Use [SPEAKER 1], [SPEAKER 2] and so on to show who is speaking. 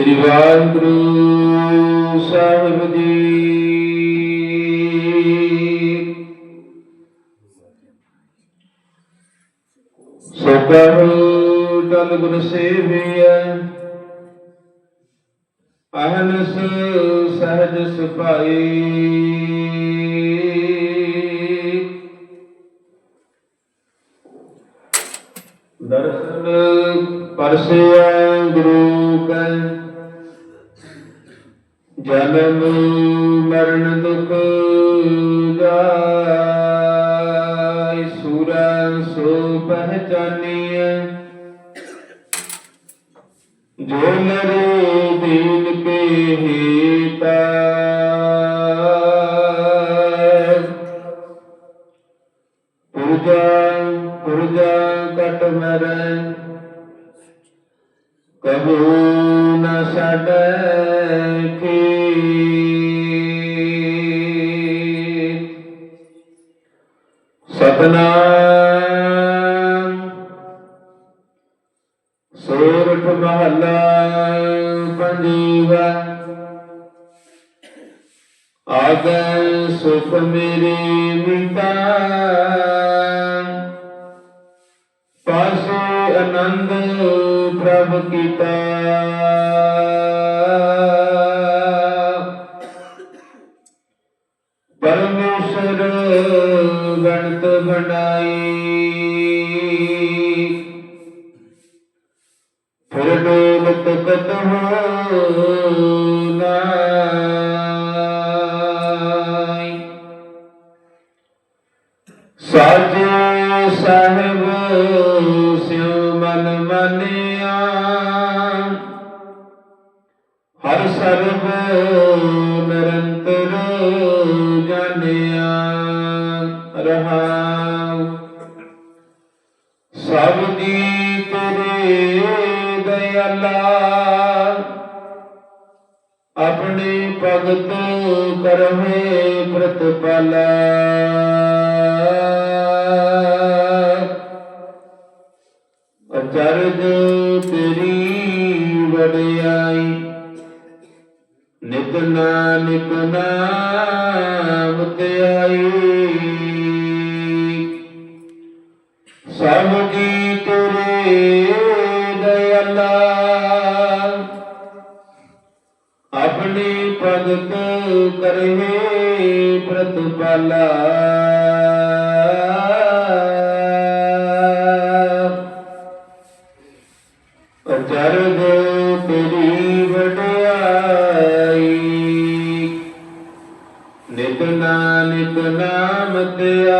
[SPEAKER 1] ਸ੍ਰੀ ਵਾਹਿਗੁਰੂ ਸਾਹਿਬ ਜੀ। ਸੋ ਤਨ ਗੁਰ ਸੇਵੀਐ ਅਹਨਸ ਸਹਜ ਸੁਭਾਈ ਦਰਸ਼ਨ ਪਰਸਿਆ ਗੁਰੂ ਕੈ ਜਨਮ ਮਰਨ ਦੁਖ ਜਾਇ ਸੂਰਾ ਸੋ ਪਹਿਚਾਨੀਐ। ਜੋ ਨਰੇ ਦੀਨ ਕੇ ਹੀਤਾ ਪੁਰਜਾ ਪੁਰਜਾ ਕਟ ਮਰੈ ਕਬੂ ਨ ਛਡੈ। ਸਤਨਾਮ ਸੋਰਠ ਮਹੱਲਾ ਪੰਜੀਵਾ। ਆਗੈ ਸੁਖ ਮੇਰੇ ਮਿਟਾ। ਪਾਸੇ ਆਨੰਦ ਪ੍ਰਭ ਕੀਤਾ। ਪਰਮੇਸ਼ਰ ਗਣਤ ਬਣਾਈ ਫਿਰ ਡੋਲਤ ਕਤ ਨਾਈ ਸਾਜੇ ਸਾਹਿਬ ਸਿਉ ਮਨ ਮੰਨਿਆ। ਹਰ ਸਰਬ ਨਿਰੰਤਰ ਜਾਣਿਆ। ਰਹਾਉ। ਸਭ ਦੀ ਤੇਰੇ ਦਇਆਲਾ, ਆਪਣੇ ਭਗਤ ਕਰਮੇ ਪ੍ਰਤਪਾਲਾ। ਅਚਰਜ ਤੇਰੀ ਵਡਿਆਈ, ਨਿਤ ਨਾਨਕ ਨਾਮ ਧਿਆਈ ਸਭ ਦਇਆਲਾ ਆਪਣੇ ਭਗਤ ਕਰਹਿ ਪ੍ਰਤਪਾਲਾ। ਅਚਰਜ ਤੇਰੀ ਵਡਿਆਈ। ਨਿਤ ਨਾਮ ਧਿਆਈ